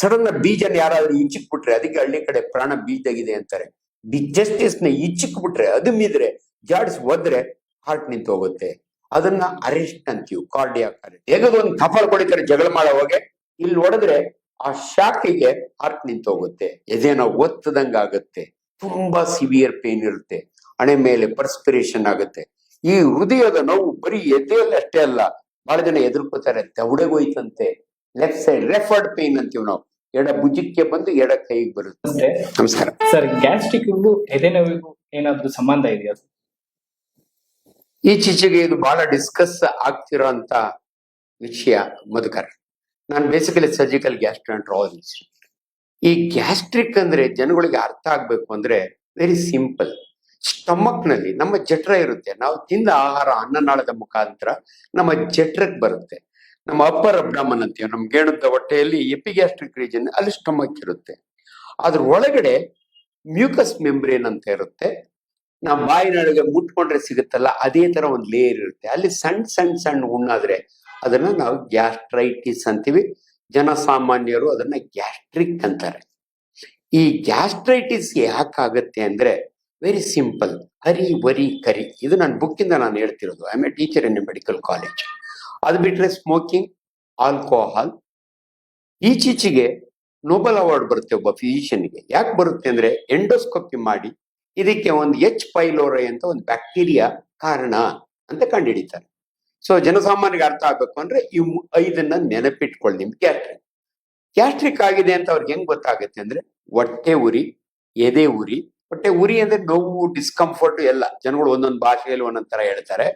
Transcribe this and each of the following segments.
Sudden ಬೀಜನ ಯಾರಾದ್ರೂ ಇಚ್ಚಿಕ್ ಬಿಟ್ರೆ ಅದಕ್ಕೆ ಹಳ್ಳಿ ಕಡೆ ಪ್ರಾಣ ಬೀಜಾಗಿದೆ ಅಂತಾರೆ. ಜಸ್ಟಿಸ್ನ ಇಚ್ಚಿಕ್ ಬಿಟ್ರೆ ಅದು ಮಿದ್ರೆ, ಜಾಡ್ಸ್ ಒದ್ರೆ ಹಾರ್ಟ್ ನಿಂತು ಹೋಗುತ್ತೆ. ಅದನ್ನ ಅರೆಸ್ಟ್ ಅಂತೀವಿ ಕಾರ್ಡಿಯಾಕ್ ಅರೆಸ್ಟ್ ಹೇಗದು ಒಂದು ಕಫಲ್ ಕೊಡಿತಾರೆ, ಜಗಳ ಮಾಡೋ ಹೋಗೆ. ಇಲ್ಲಿ ಹೊಡೆದ್ರೆ ಆ ಶಾಕಿಗೆ ಹಾರ್ಟ್ ನಿಂತು ಹೋಗುತ್ತೆ. ಎದೇನೋ ಒತ್ತದಂಗ ಆಗುತ್ತೆ. ತುಂಬಾ ಸಿವಿಯರ್ ಪೇನ್ ಇರುತ್ತೆ. ಹಣೆ ಮೇಲೆ ಪರ್ಸ್ಪಿರೇಷನ್ ಆಗುತ್ತೆ. ಈ ಹೃದಯದ ನೋವು ಬರೀ ಎದೆಯಲ್ಲಿ ಅಷ್ಟೇ ಅಲ್ಲ, ಬಹಳ ಜನ ಎದುರ್ಕೋತಾರೆ ದವಡೆಗೋಯ್ತಂತೆ ಲೆಫ್ಟ್ ಸೈಡ್ ರೆಫರ್ಡ್ ಪೇನ್ ಅಂತೀವಿ ನಾವು. ಎಡ ಭುಜಕ್ಕೆ ಬಂದು ಎಡ ಕೈಗೆ ಬರುತ್ತೆ. ನಮಸ್ಕಾರ. ಸರ್ ಗ್ಯಾಸ್ಟ್ರಿಕ್ ಎದೆನೋವಿಗೂ ಏನಾದ್ರೂ ಸಂಬಂಧ ಇದೆಯಾ? ಈಚೀಚೆಗೆ ಇದು ಬಹಳ ಡಿಸ್ಕಸ್ ಆಗ್ತಿರೋಂತ ವಿಷಯ ಮಧುಕರ್. ನಾನು ಬೇಸಿಕಲಿ ಸರ್ಜಿಕಲ್ ಗ್ಯಾಸ್ಟ್ರಾಂಟ್ರಾಲಜಿಸ್ಟ್ ಈ ಗ್ಯಾಸ್ಟ್ರಿಕ್ ಅಂದ್ರೆ ಜನಗಳಿಗೆ ಅರ್ಥ ಆಗ್ಬೇಕು ಅಂದ್ರೆ ವೆರಿ ಸಿಂಪಲ್ ಸ್ಟಮಕ್ನಲ್ಲಿ ನಮ್ಮ ಜಠರ ಇರುತ್ತೆ. ನಾವು ತಿಂದ ಆಹಾರ ಅನ್ನನಾಳದ ಮುಖಾಂತರ ನಮ್ಮ ಜಠರಕ್ಕೆ ಬರುತ್ತೆ. ನಮ್ಮ ಅಪ್ಪರ್ ಅಬ್ಡಮನ್ ಅಂತೀವಿ ನಮ್ಮ ಗೇಣದ ಹೊಟ್ಟೆಯಲ್ಲಿ ಎಪಿಗ್ಯಾಸ್ಟ್ರಿಕ್ ರೀಜನ್ ಅಲ್ಲಿ ಸ್ಟಮಕ್ ಇರುತ್ತೆ. ಅದ್ರ ಒಳಗಡೆ ಮ್ಯೂಕಸ್ ಮೆಂಬ್ರೇನ್ ಅಂತ ಇರುತ್ತೆ. ನಮ್ಮ ಬಾಯಿನೊಳಗೆ ಮುಟ್ಕೊಂಡ್ರೆ ಸಿಗುತ್ತಲ್ಲ, ಅದೇ ತರ ಒಂದು ಲೇಯರ್ ಇರುತ್ತೆ. ಅಲ್ಲಿ ಸಣ್ಣ ಸಣ್ಣ ಸಣ್ಣ ಹುಣ್ಣಾದ್ರೆ ಅದನ್ನ ನಾವು ಗ್ಯಾಸ್ಟ್ರೈಟಿಸ್ ಅಂತೀವಿ. ಜನಸಾಮಾನ್ಯರು ಅದನ್ನ ಗ್ಯಾಸ್ಟ್ರಿಕ್ ಅಂತಾರೆ. ಈ ಗ್ಯಾಸ್ಟ್ರೈಟಿಸ್ ಯಾಕಾಗತ್ತೆ ಅಂದ್ರೆ very simple hurry, worry, curry. ಇದು ನನ್ನ ಬುಕ್ಕಿಂದ ನಾನು ಹೇಳ್ತಿರೋದು. I a teacher in medical college ಅದು ಬಿಟ್ರೆ ಸ್ಮೋಕಿಂಗ್ ಆಲ್ಕೋಹಾಲ್ ಈಚೀಚೆಗೆ ನೋಬೆಲ್ ಅವಾರ್ಡ್ ಬರುತ್ತೆ ಒಬ್ಬ ಫಿಸಿಷಿಯನ್ಗೆ ಯಾಕೆ ಬರುತ್ತೆ ಅಂದ್ರೆ ಎಂಡೋಸ್ಕೋಪಿ ಮಾಡಿ ಇದಕ್ಕೆ ಒಂದು ಎಚ್ ಪೈಲೋರೈ ಅಂತ ಒಂದು ಬ್ಯಾಕ್ಟೀರಿಯಾ ಕಾರಣ ಅಂತ ಕಂಡುಹಿಡಿತಾರೆ ಸೊ ಜನಸಾಮಾನ್ಯರಿಗೆ ಅರ್ಥ ಆಗ್ಬೇಕು ಅಂದ್ರೆ ಮು- ಐದನ್ನ ನೆನಪಿಟ್ಕೊಳ್ಳಿ ನಿಮ್ಗೆ ಗ್ಯಾಸ್ಟ್ರಿಕ್ ಗ್ಯಾಸ್ಟ್ರಿಕ್ ಆಗಿದೆ ಅಂತ ಅವ್ರಿಗೆ ಹೆಂಗ್ ಗೊತ್ತಾಗುತ್ತೆ ಅಂದ್ರೆ ಹೊಟ್ಟೆ ಉರಿ, ಎದೆ ಉರಿ. ಹೊಟ್ಟೆ ಉರಿ ಅಂದ್ರೆ ನೋವು ಡಿಸ್ಕಂಫರ್ಟ್ ಎಲ್ಲ. ಜನಗಳು ಒಂದೊಂದು ಭಾಷೆಯಲ್ಲಿ ಒಂದೊಂದ್ ತರ ಹೇಳ್ತಾರೆ.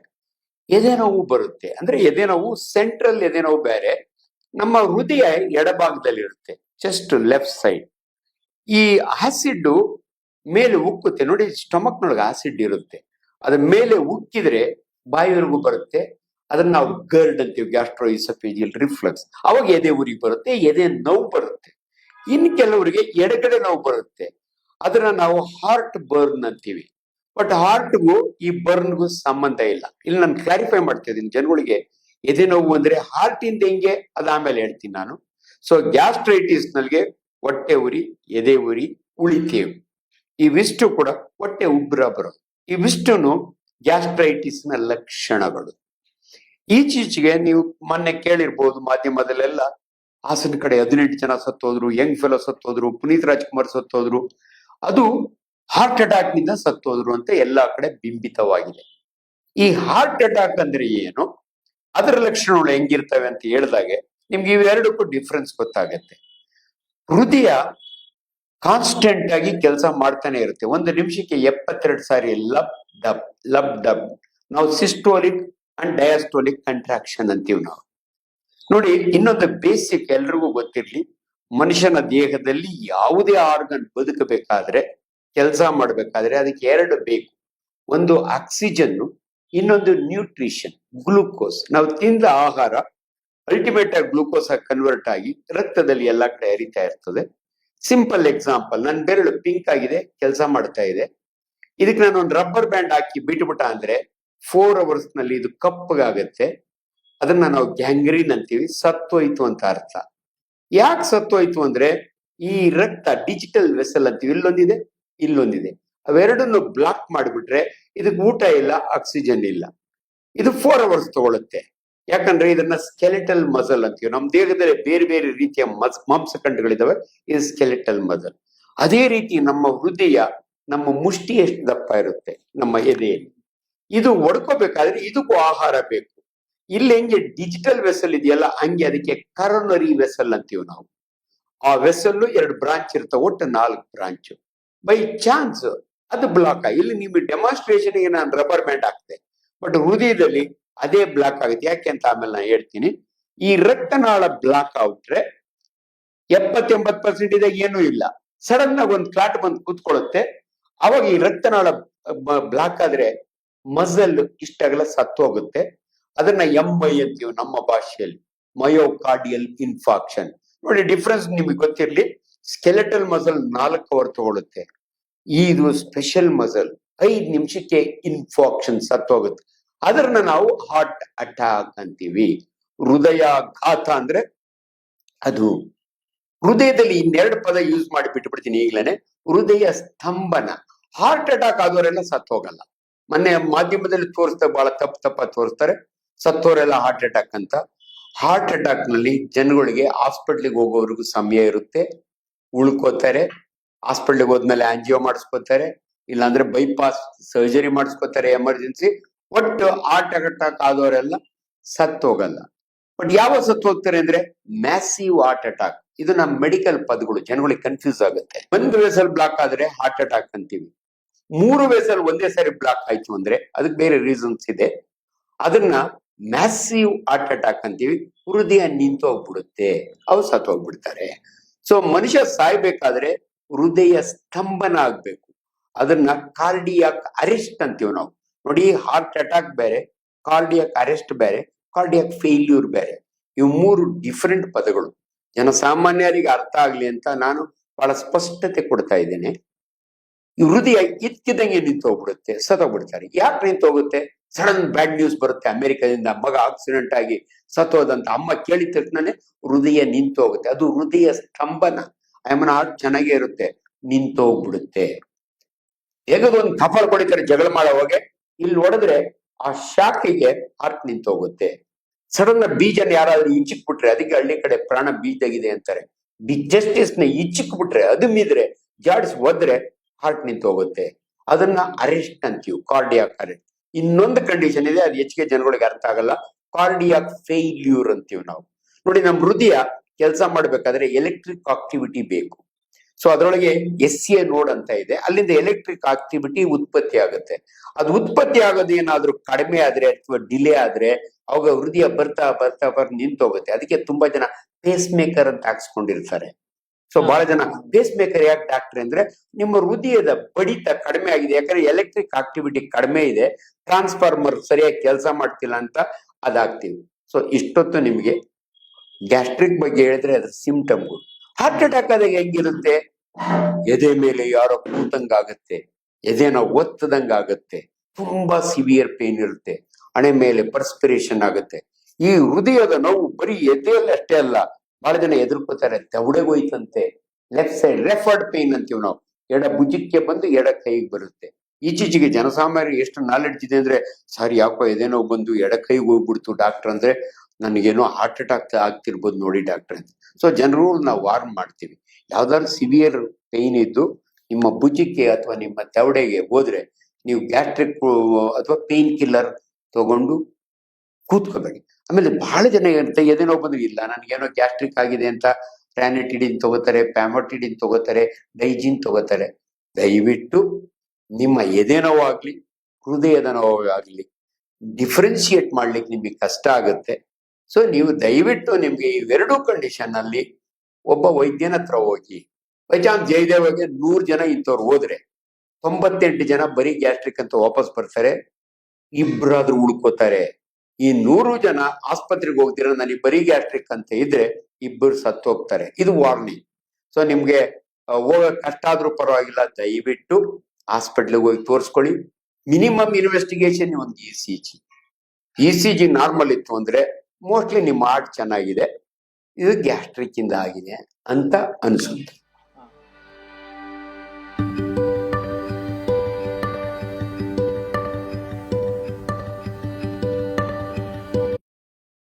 ಎದೆ ನೋವು ಬರುತ್ತೆ. ಅಂದ್ರೆ ಎದೆ ನೋವು ಸೆಂಟ್ರಲ್ ಎದೆ ನೋವು ಬೇರೆ, ನಮ್ಮ ಹೃದಯ ಎಡಭಾಗದಲ್ಲಿ ಇರುತ್ತೆ ಜಸ್ಟ್ ಲೆಫ್ಟ್ ಸೈಡ್ ಈ ಆಸಿಡ್ ಮೇಲೆ ಉಕ್ಕುತ್ತೆ. ನೋಡಿ ಸ್ಟಮಕ್ ನೊಳಗೆ ಆಸಿಡ್ ಇರುತ್ತೆ. ಅದ್ರ ಮೇಲೆ ಉಕ್ಕಿದ್ರೆ ಬಾಯಿವರೆಗೂ ಬರುತ್ತೆ. ಅದನ್ನ ನಾವು ಗರ್ಡ್ ಅಂತೀವಿ ಗ್ಯಾಸ್ಟ್ರೋ ಇಸಫೇಜಿಯಲ್ ರಿಫ್ಲಕ್ಸ್ ಅವಾಗ ಎದೆ ಊರಿಗೆ ಬರುತ್ತೆ, ಎದೆ ನೋವು ಬರುತ್ತೆ. ಇನ್ ಕೆಲವರಿಗೆ ಎಡಗಡೆ ನೋವು ಬರುತ್ತೆ. ಅದನ್ನ ನಾವು ಹಾರ್ಟ್ ಬರ್ನ್ ಅಂತೀವಿ. ಬಟ್ ಹಾರ್ಟ್ಗೂ ಈ ಬರ್ನ್ಗೂ ಸಂಬಂಧ ಇಲ್ಲ. ಇಲ್ಲಿ ನಾನು ಕ್ಲಾರಿಫೈ ಮಾಡ್ತಾ ಇದ್ದೀನಿ ಜನಗಳಿಗೆ, ಎದೆ ನೋವು ಅಂದ್ರೆ ಹಾರ್ಟ್ ಇಂದ ಹೆಂಗೆ, ಅದ ಆಮೇಲೆ ಹೇಳ್ತೀನಿ ನಾನು. ಸೊ ಗ್ಯಾಸ್ಟ್ರೈಟಿಸ್ ನಲ್ಗೆ ಹೊಟ್ಟೆ ಉರಿ, ಎದೆ ಉರಿ ಉಳಿತೇವು ಇವಿಷ್ಟು ಕೂಡ ಹೊಟ್ಟೆ ಉಬ್ರ ಬರೋದು ಇವಿಷ್ಟುನು ಗ್ಯಾಸ್ಟ್ರೈಟಿಸ್ನ ಲಕ್ಷಣಗಳು. ಈಚೀಚೆಗೆ ನೀವು ಮೊನ್ನೆ ಕೇಳಿರ್ಬೋದು ಮಾಧ್ಯಮದಲ್ಲೆಲ್ಲ, ಹಾಸನ ಕಡೆ ಹದಿನೆಂಟು ಜನ ಸತ್ತೋದ್ರು, ಯಂಗ್ ಫೆಲೋ ಸತ್ತೋದ್ರು, ಪುನೀತ್ ರಾಜ್ಕುಮಾರ್ ಸತ್ತೋದ್ರು. ಅದು ಹಾರ್ಟ್ ಅಟ್ಯಾಕ್ನಿಂದ ಸತ್ತೋದ್ರು ಅಂತ ಎಲ್ಲಾ ಕಡೆ ಬಿಂಬಿತವಾಗಿದೆ. ಈ ಹಾರ್ಟ್ ಅಟ್ಯಾಕ್ ಅಂದ್ರೆ ಏನು? ಅದರ ಲಕ್ಷಣಗಳು ಹೆಂಗಿರ್ತವೆ ಅಂತ ಹೇಳಿದಾಗೆ ನಿಮ್ಗೆ ಇವೆರಡಕ್ಕೂ ಡಿಫ್ರೆನ್ಸ್ ಗೊತ್ತಾಗತ್ತೆ. ಹೃದಯ ಕಾನ್ಸ್ಟೆಂಟ್ ಆಗಿ ಕೆಲಸ ಮಾಡ್ತಾನೆ ಇರುತ್ತೆ. ಒಂದು ನಿಮಿಷಕ್ಕೆ ಎಪ್ಪತ್ತೆರಡು ಸಾರಿ ಲಬ್ ಡಬ್ ಲಬ್ ಡಬ್. ನಾವು ಸಿಸ್ಟೋಲಿಕ್ ಅಂಡ್ ಡಯಾಸ್ಟೋಲಿಕ್ ಕಂಟ್ರಾಕ್ಷನ್ ಅಂತೀವಿ ನಾವು. ನೋಡಿ, ಇನ್ನೊಂದು ಬೇಸಿಕ್ ಎಲ್ರಿಗೂ ಗೊತ್ತಿರ್ಲಿ, ಮನುಷ್ಯನ ದೇಹದಲ್ಲಿ ಯಾವುದೇ ಆರ್ಗನ್ ಬದುಕಬೇಕಾದ್ರೆ ಕೆಲಸ ಮಾಡಬೇಕಾದ್ರೆ ಅದಕ್ಕೆ ಎರಡು ಬೇಕು. ಒಂದು ಆಕ್ಸಿಜನ್ ಇನ್ನೊಂದು ನ್ಯೂಟ್ರಿಷನ್ ಗ್ಲೂಕೋಸ್ ನಾವು ತಿಂದ ಆಹಾರ ಅಲ್ಟಿಮೇಟ್ ಆಗಿ ಗ್ಲೂಕೋಸ್ ಆಗಿ ಕನ್ವರ್ಟ್ ಆಗಿ ರಕ್ತದಲ್ಲಿ ಎಲ್ಲ ಕಡೆ ಹರಿತಾ ಇರ್ತದೆ. ಸಿಂಪಲ್ ಎಕ್ಸಾಂಪಲ್ ನನ್ನ ಬೆರಳು ಪಿಂಕ್ ಆಗಿದೆ, ಕೆಲಸ ಮಾಡ್ತಾ ಇದೆ. ಇದಕ್ಕೆ ನಾನು ಒಂದು ರಬ್ಬರ್ ಬ್ಯಾಂಡ್ ಹಾಕಿ ಬಿಟ್ಬಿಟ್ಟ ಅಂದ್ರೆ ಫೋರ್ ಅವರ್ಸ್ನಲ್ಲಿ ಇದು ಕಪ್ಪಗಾಗತ್ತೆ. ಅದನ್ನ ನಾವು ಗ್ಯಾಂಗ್ರೀನ್ ಅಂತೀವಿ, ಸತ್ತೋಯ್ತು ಅಂತ ಅರ್ಥ. ಯಾಕೆ ಸತ್ತೋಯ್ತು ಅಂದ್ರೆ ಈ ರಕ್ತ ಡಿಜಿಟಲ್ ವೆಸಲ್ ಅಂತೀವಿ, ಇಲ್ಲೊಂದಿದೆ. ಇಲ್ಲೊಂದಿದೆ. ಅವೆರಡನ್ನು ಬ್ಲಾಕ್ ಮಾಡಿಬಿಟ್ರೆ ಇದಕ್ಕೆ ಊಟ ಇಲ್ಲ ಆಕ್ಸಿಜನ್ ಇಲ್ಲ. ಇದು ಫೋರ್ ಅವರ್ಸ್ ತಗೊಳುತ್ತೆ. ಯಾಕಂದ್ರೆ ಇದನ್ನ ಸ್ಕೆಲೆಟಲ್ ಮಸಲ್ ಅಂತೀವಿ. ನಮ್ಮ ದೇಹದಲ್ಲಿ ಬೇರೆ ಬೇರೆ ರೀತಿಯ ಮಸ್ ಮಾಂಸಖಂಡಗಳಿದಾವೆ. ಇದು ಸ್ಕೆಲೆಟಲ್ ಮಸಲ್ ಅದೇ ರೀತಿ ನಮ್ಮ ಹೃದಯ, ನಮ್ಮ ಮುಷ್ಟಿ ಎಷ್ಟು ದಪ್ಪ ಇರುತ್ತೆ ನಮ್ಮ ಎದೆಯಲ್ಲಿ. ಇದು ಒಡ್ಕೋಬೇಕಾದ್ರೆ ಇದಕ್ಕೂ ಆಹಾರ ಬೇಕು. ಇಲ್ಲಿ ಹೆಂಗೆ ಡಿಜಿಟಲ್ ವೆಸಲ್ ಇದೆಯಲ್ಲ, ಹಂಗೆ ಅದಕ್ಕೆ ಕರೋನರಿ ವೆಸಲ್ ಅಂತೀವಿ ನಾವು. ಆ ವೆಸಲ್ಲು ಎರಡು ಬ್ರಾಂಚ್ ಇರ್ತಾವ, ಒಟ್ಟು ನಾಲ್ಕು ಬ್ರಾಂಚ್ ಬೈ ಚಾನ್ಸ್ ಅದು ಬ್ಲಾಕ್ ಇಲ್ಲಿ ನಿಮ್ಗೆ ಡೆಮಾನ್ಸ್ಟ್ರೇಷನ್ಗೆ ನಾನು ರಬ್ಬರ್ ಬ್ಯಾಂಡ್ ಹಾಕ್ತೆ. ಬಟ್ ಹೃದಯದಲ್ಲಿ ಅದೇ ಬ್ಲಾಕ್ ಆಗುತ್ತೆ. ಯಾಕೆ ಅಂತ ಆಮೇಲೆ ನಾನು ಹೇಳ್ತೀನಿ. ಈ ರಕ್ತನಾಳ ಬ್ಲಾಕ್ ಆಗ್ಬಿಟ್ರೆ ಎಪ್ಪತ್ತೆಂಬತ್ ಪರ್ಸೆಂಟ್ ಇದಾಗ ಏನೂ ಇಲ್ಲ. ಸಡನ್ ಆಗಿ ಒಂದು ಕ್ಲಾಟ್ ಬಂದು ಕೂತ್ಕೊಳ್ಳುತ್ತೆ. ಅವಾಗ ಈ ರಕ್ತನಾಳ ಬ್ಲಾಕ್ ಆದ್ರೆ ಮಸಲ್ ಇಷ್ಟಾಗಲ ಸತ್ತು ಹೋಗುತ್ತೆ. ಅದನ್ನ ಎಂ ಐ ಅಂತೀವಿ ನಮ್ಮ ಭಾಷೆಯಲ್ಲಿ. ಮಯೋಕಾರ್ಡಿಯಲ್ ಇನ್ಫಾಕ್ಷನ್ ನೋಡಿ ಡಿಫ್ರೆನ್ಸ್ ನಿಮಗೆ ಗೊತ್ತಿರ್ಲಿ. ಸ್ಕೆಲೆಟಲ್ ಮಸಲ್ ನಾಲ್ಕು ಅವರ್ ತಗೊಳುತ್ತೆ ಇದು ಸ್ಪೆಷಲ್ ಮಸಲ್ ಐದು ನಿಮಿಷಕ್ಕೆ ಇನ್ಫಾಕ್ಷನ್ ಸತ್ತೋಗುತ್ತೆ. ಅದನ್ನ ನಾವು ಹಾರ್ಟ್ ಅಟ್ಯಾಕ್ ಅಂತೀವಿ. ಹೃದಯಾಘಾತ ಅಂದ್ರೆ ಅದು. ಹೃದಯದಲ್ಲಿ ಇನ್ನೆರಡು ಪದ ಯೂಸ್ ಮಾಡಿ ಬಿಟ್ಬಿಡ್ತೀನಿ ಈಗ್ಲೇನೆ. ಹೃದಯ ಸ್ತಂಭನ. ಹಾರ್ಟ್ ಅಟ್ಯಾಕ್ ಆದವರೆಲ್ಲ ಸತ್ತು ಹೋಗಲ್ಲ ಮೊನ್ನೆ ಮಾಧ್ಯಮದಲ್ಲಿ ತೋರಿಸ್ತಾರೆ ಬಹಳ ತಪ್ಪು ತಪ್ಪ ತೋರಿಸ್ತಾರೆ. ಸತ್ತೋರೆಲ್ಲ ಹಾರ್ಟ್ ಅಟ್ಯಾಕ್ ಅಂತ. ಹಾರ್ಟ್ ಅಟ್ಯಾಕ್ನಲ್ಲಿ ಜನಗಳಿಗೆ ಹಾಸ್ಪಿಟ್ಲಿಗೆ ಹೋಗೋವರೆಗೂ ಸಮಯ ಇರುತ್ತೆ. ಉಳ್ಕೋತಾರೆ. ಹಾಸ್ಪಿಟ್ಲಿಗೆ ಹೋದ್ಮೇಲೆ ಆಂಜಿಯೋ ಮಾಡಿಸ್ಕೋತಾರೆ, ಇಲ್ಲಾಂದ್ರೆ ಬೈಪಾಸ್ ಸರ್ಜರಿ ಮಾಡಿಸ್ಕೋತಾರೆ ಎಮರ್ಜೆನ್ಸಿ, ಒಟ್ಟು ಹಾರ್ಟ್ ಅಟ್ಯಾಕ್ ಆದವರೆಲ್ಲ ಸತ್ತು ಹೋಗಲ್ಲ. ಬಟ್ ಯಾವ ಸತ್ತು ಹೋಗ್ತಾರೆ ಅಂದ್ರೆ ಮ್ಯಾಸಿವ್ ಹಾರ್ಟ್ ಅಟ್ಯಾಕ್. ಇದು ನಮ್ಮ ಮೆಡಿಕಲ್ ಪದಗಳು, ಜನಗಳಿಗೆ ಕನ್ಫ್ಯೂಸ್ ಆಗುತ್ತೆ. ಒಂದು ವೇಸಲ್ ಬ್ಲಾಕ್ ಆದ್ರೆ ಹಾರ್ಟ್ ಅಟ್ಯಾಕ್ ಅಂತೀವಿ. ಮೂರು ವೇಸಲ್ ಒಂದೇ ಸಾರಿ ಬ್ಲಾಕ್ ಆಯ್ತು ಅಂದ್ರೆ ಅದಕ್ಕೆ ಬೇರೆ ರೀಸನ್ಸ್ ಇದೆ. ಅದನ್ನ ಮ್ಯಾಸಿವ್ ಹಾರ್ಟ್ ಅಟ್ಯಾಕ್ ಅಂತೀವಿ. ಹೃದಯ ನಿಂತು ಹೋಗ್ಬಿಡುತ್ತೆ ಅವು ಸತ್ತು ಹೋಗ್ಬಿಡ್ತಾರೆ ಸೊ ಮನುಷ್ಯ ಸಾಯ್ಬೇಕಾದ್ರೆ ಹೃದಯ ಸ್ತಂಭನ ಆಗ್ಬೇಕು ಅದನ್ನ ಕಾರ್ಡಿಯಾಕ್ ಅರೆಸ್ಟ್ ಅಂತೀವಿ ನಾವು. ನೋಡಿ ಹಾರ್ಟ್ ಅಟ್ಯಾಕ್ ಬೇರೆ ಕಾರ್ಡಿಯಾಕ್ ಅರೆಸ್ಟ್ ಬೇರೆ ಕಾರ್ಡಿಯಾಕ್ ಫೇಲ್ಯೂರ್ ಬೇರೆ. ಇವು ಮೂರು ಡಿಫರೆಂಟ್ ಪದಗಳು. ಜನಸಾಮಾನ್ಯರಿಗೆ ಅರ್ಥ ಆಗ್ಲಿ ಅಂತ ನಾನು ಬಹಳ ಸ್ಪಷ್ಟತೆ ಕೊಡ್ತಾ ಇದ್ದೇನೆ. ಹೃದಯ ಇತ್ತಿದಂಗೆ ನಿಂತು ಹೋಗ್ಬಿಡುತ್ತೆ ಸತ್ತೋಗ್ಬಿಡ್ತಾರೆ. ಯಾಕೆ ನಿಂತು ಹೋಗುತ್ತೆ ಸಡನ್ ಬ್ಯಾಡ್ ನ್ಯೂಸ್ ಬರುತ್ತೆ. ಅಮೆರಿಕದಿಂದ ಮಗ ಆಕ್ಸಿಡೆಂಟ್ ಆಗಿ ಸತ್ತೋದಂತ ಅಮ್ಮ ಕೇಳಿದ ತಕ್ಷಣನೇ ಹೃದಯ ನಿಂತು ಹೋಗುತ್ತೆ ಅದು ಹೃದಯ ಸ್ತಂಭನ. ಆಯಮ್ಮನ ಹಾಡು ಚೆನ್ನಾಗೇ ಇರುತ್ತೆ. ನಿಂತೋಗ್ಬಿಡುತ್ತೆ. ಹೇಗದೊಂದು ಕಪಾಲ್ ಕೊಡಿತಾರೆ ಜಗಳ ಹೋಗಿ. ಇಲ್ಲಿ ಹೊಡೆದ್ರೆ ಆ ಶಾಖಿಗೆ ಹಾರ್ಟ್ ನಿಂತೋಗುತ್ತೆ. ಸಡನ್ ಬೀಜನ ಯಾರಾದ್ರೂ ಈಚಿಕ್ ಅದಕ್ಕೆ ಹಳ್ಳಿ ಕಡೆ ಪ್ರಾಣ ಬೀಜಾಗಿದೆ ಅಂತಾರೆ. ಜಸ್ಟಿಸ್ನ ಈಚಿಕ್ ಬಿಟ್ರೆ ಅದು ಮಿದ್ರೆ ಜಾಡ್ಸ್ ಒದ್ರೆ ಹಾರ್ಟ್ ನಿಂತೋಗುತ್ತೆ. ಅದನ್ನ ಅರೆಸ್ಟ್ ಅಂತೀವಿ, ಕಾರ್ಡಿಯಾಕ್ ಅರೆಸ್ಟ್. ಇನ್ನೊಂದು ಕಂಡೀಷನ್ ಇದೆ, ಅದು ಹೆಚ್ಚಿಗೆ ಜನಗಳಿಗೆ ಅರ್ಥ ಆಗಲ್ಲ. ಕಾರ್ಡಿಯಾಕ್ ಫೇಲ್ಯೂರ್ ಅಂತೀವಿ ನಾವು. ನೋಡಿ, ನಮ್ಮ ಹೃದಯ ಕೆಲಸ ಮಾಡಬೇಕಾದ್ರೆ ಎಲೆಕ್ಟ್ರಿಕ್ ಆಕ್ಟಿವಿಟಿ ಬೇಕು. ಸೊ ಅದರೊಳಗೆ ಎಸ್ ಎ ನೋಡ್ ಅಂತ ಇದೆ. ಅಲ್ಲಿಂದ ಎಲೆಕ್ಟ್ರಿಕ್ ಆಕ್ಟಿವಿಟಿ ಉತ್ಪತ್ತಿ ಆಗುತ್ತೆ. ಅದು ಉತ್ಪತ್ತಿ ಆಗೋದು ಏನಾದ್ರೂ ಕಡಿಮೆ ಆದ್ರೆ ಅಥವಾ ಡಿಲೇ ಆದ್ರೆ ಅವಾಗ ಹೃದಯ ಬರ್ತಾ ಬರ್ತಾ ಬರ್ ನಿಂತು ಹೋಗುತ್ತೆ ಅದಕ್ಕೆ ತುಂಬಾ ಜನ ಪೇಸ್ ಮೇಕರ್ ಅಂತ ಹಾಕ್ಸ್ಕೊಂಡಿರ್ತಾರೆ. ಸೊ ಬಹಳ ಜನ ಪೇಸ್ ಮೇಕರ್ ಯಾಕೆ ಡಾಕ್ಟರ್ ಅಂದ್ರೆ ನಿಮ್ಮ ಹೃದಯದ ಬಡಿತ ಕಡಿಮೆ ಆಗಿದೆ. ಯಾಕಂದ್ರೆ ಎಲೆಕ್ಟ್ರಿಕ್ ಆಕ್ಟಿವಿಟಿ ಕಡಿಮೆ ಇದೆ. ಟ್ರಾನ್ಸ್ಫಾರ್ಮರ್ ಸರಿಯಾಗಿ ಕೆಲಸ ಮಾಡ್ತಿಲ್ಲ ಅಂತ ಅದಾಗ್ತೀವಿ. ಸೊ ಇಷ್ಟೊತ್ತು ನಿಮ್ಗೆ ಗ್ಯಾಸ್ಟ್ರಿಕ್ ಬಗ್ಗೆ ಹೇಳಿದ್ರೆ ಅದ್ರ ಸಿಂಪ್ಟಮ್ಗಳು ಹಾರ್ಟ್ ಅಟ್ಯಾಕ್ ಆದಾಗ ಹೆಂಗಿರುತ್ತೆ? ಎದೆ ಮೇಲೆ ಯಾರೋ ಕೂತಂಗಾಗತ್ತೆ ಎದೆನ ಒತ್ತದಂಗ ಆಗುತ್ತೆ. ತುಂಬಾ ಸಿವಿಯರ್ ಪೇನ್ ಇರುತ್ತೆ. ಹಣೆ ಮೇಲೆ ಪರ್ಸ್ಪಿರೇಷನ್ ಆಗುತ್ತೆ. ಈ ಹೃದಯದ ನೋವು ಬರೀ ಎದೆಯಲ್ಲಿ ಅಷ್ಟೇ ಅಲ್ಲ, ಬಹಳ ಜನ ಎದುರ್ಕೋತಾರೆ ದವಡೆಗೋಯ್ತಂತೆ ಲೆಫ್ಟ್ ಸೈಡ್ ರೆಫರ್ಡ್ ಪೇನ್ ಅಂತೀವಿ ನಾವು. ಎಡ ಭುಜಕ್ಕೆ ಬಂದು ಎಡ ಕೈಗೆ ಬರುತ್ತೆ. ಈಚೀಚೆಗೆ ಜನಸಾಮಾನ್ಯರಿಗೆ ಎಷ್ಟು ನಾಲೆಡ್ಜ್ ಇದೆ ಅಂದ್ರೆ, ಸರ್, ಯಾಕೋ ಎದೇನೋ ಬಂದು ಎಡ ಕೈಗೆ ಹೋಗ್ಬಿಡ್ತು ಡಾಕ್ಟರ್ ಅಂದ್ರೆ? ನನಗೇನೋ ಹಾರ್ಟ್ ಅಟ್ಯಾಕ್ ಆಗ್ತಿರ್ಬೋದು ನೋಡಿ ಡಾಕ್ಟರ್ ಅಂತ. ಸೊ ಜನರು ನಾವು ವಾರ್ಮ್ ಮಾಡ್ತೀವಿ. ಯಾವ್ದಾದ್ರು ಸಿವಿಯರ್ ಪೈನ್ ಇದ್ದು ನಿಮ್ಮ ಭುಜಕ್ಕೆ ಅಥವಾ ನಿಮ್ಮ ತೆವಡೆಗೆ ಹೋದ್ರೆ ನೀವು ಗ್ಯಾಸ್ಟ್ರಿಕ್ ಅಥವಾ ಪೇನ್ ಕಿಲ್ಲರ್ ತಗೊಂಡು ಕೂತ್ಕೋಬೇಡಿ. ಆಮೇಲೆ ಬಹಳ ಜನ ಏನಂತ ಎದೇನೋ ಬಂದು ಇಲ್ಲ, ನನಗೇನೋ ಗ್ಯಾಸ್ಟ್ರಿಕ್ ಆಗಿದೆ ಅಂತ ಟ್ಯಾನಿಟಿಡಿನ್ ತಗೋತಾರೆ ಪ್ಯಾಮೋಟಿಡಿನ್ ತಗೋತಾರೆ ಡೈಜಿನ್ ತಗೋತಾರೆ. ದಯವಿಟ್ಟು ನಿಮ್ಮ ಎದೆ ನೋವಾಗ್ಲಿ, ಹೃದಯದ ನೋವಾಗ್ಲಿ ಡಿಫ್ರೆನ್ಶಿಯೇಟ್ ಮಾಡ್ಲಿಕ್ಕೆ ನಿಮಗೆ ಕಷ್ಟ ಆಗುತ್ತೆ. ಸೊ ನೀವು ದಯವಿಟ್ಟು ನಿಮ್ಗೆ ಇವೆರಡೂ ಕಂಡೀಷನ್ ಅಲ್ಲಿ ಒಬ್ಬ ವೈದ್ಯನ ಹತ್ರ ಹೋಗಿ. ಬೈ ಚಾನ್ಸ್ ಜಯದೇವಗೆ ನೂರ್ ಜನ ಇಂಥವ್ರು ಹೋದ್ರೆ, ತೊಂಬತ್ತೆಂಟು ಜನ ಬರೀ ಗ್ಯಾಸ್ಟ್ರಿಕ್ ಅಂತ ವಾಪಸ್ ಬರ್ತಾರೆ ಇಬ್ಬರಾದ್ರೂ ಉಳ್ಕೋತಾರೆ. ಈ ನೂರು ಜನ ಆಸ್ಪತ್ರೆಗೆ ಹೋಗ್ದಿರ, ನನಗೆ ಬರೀ ಗ್ಯಾಸ್ಟ್ರಿಕ್ ಅಂತ ಇದ್ರೆ ಇಬ್ಬರು ಸತ್ತು ಹೋಗ್ತಾರೆ. ಇದು ವಾರ್ನಿಂಗ್ ಸೊ ನಿಮ್ಗೆ ಹೋಗ ಹೋಗಕ್ ಕಷ್ಟ ಆದ್ರೂ ಪರವಾಗಿಲ್ಲ, ದಯವಿಟ್ಟು ಹಾಸ್ಪಿಟ್ಲಿಗೆ ಹೋಗಿ ತೋರಿಸ್ಕೊಳ್ಳಿ. ಮಿನಿಮಮ್ ಇನ್ವೆಸ್ಟಿಗೇಷನ್ ಒಂದು E C G E C G normal ಇತ್ತು ಅಂದ್ರೆ ಮೋಸ್ಟ್ಲಿ ನಿಮ್ಮ ಹಾರ್ಟ್ ಚೆನ್ನಾಗಿದೆ. ಇದು ಗ್ಯಾಸ್ಟ್ರಿಕ್ ಇಂದ ಆಗಿದೆ ಅಂತ ಅನ್ಸುತ್ತೆ.